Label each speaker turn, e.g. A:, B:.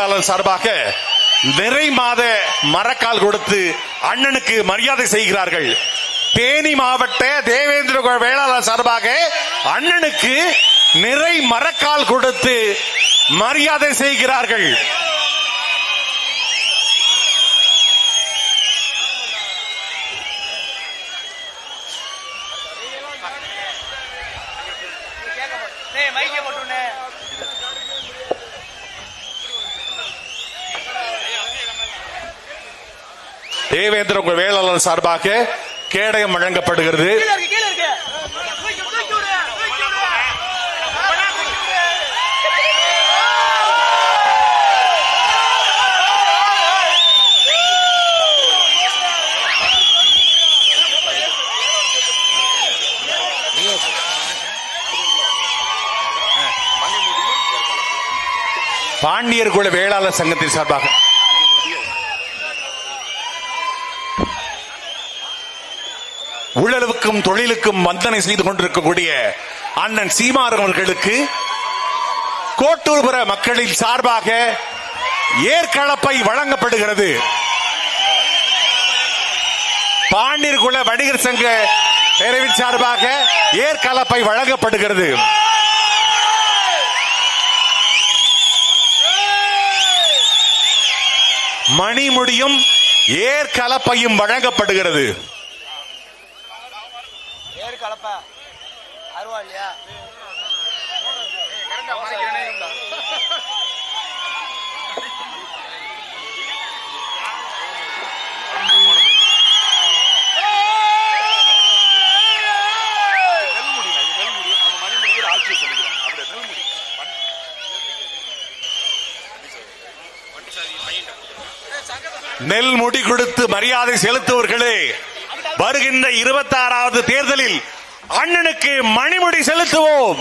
A: சார்பாக நிறை மாத மரக்கால் கொடுத்து அண்ணனுக்கு மரியாதை செய்கிறார்கள். தேனி மாவட்ட தேவேந்திர வேளாளர் சார்பாக அண்ணனுக்கு நிறை மரக்கால் கொடுத்து மரியாதை செய்கிறார்கள். தேவேந்திர உங்கள் வேளாளர் சார்பாக கேடயம் வழங்கப்படுகிறது. பாண்டியர் குல வேளாளர் சங்கத்தின் சார்பாக. உழலுக்கும் தொழிலுக்கும் வந்தனை செய்து கொண்டிருக்கக்கூடிய அண்ணன் சீமார் அவர்களுக்கு கோட்டூர்புர மக்களின் சார்பாக ஏற்களப்பை வழங்கப்படுகிறது. பாண்டியர்குல வணிகர் சங்க பேரவின் சார்பாக ஏற்கலப்பை வழங்கப்படுகிறது. மணிமுடியும் ஏற்கலப்பையும் வழங்கப்படுகிறது.
B: ஏறு அருவா இல்லையா?
A: நெல் முடி கொடுத்து மரியாதை செலுத்துவர்களே வருகின்ற இருபத்தி ஆறாவது தேர்தலில் அண்ணனுக்கு மணிமுடி செலுத்துவோம்.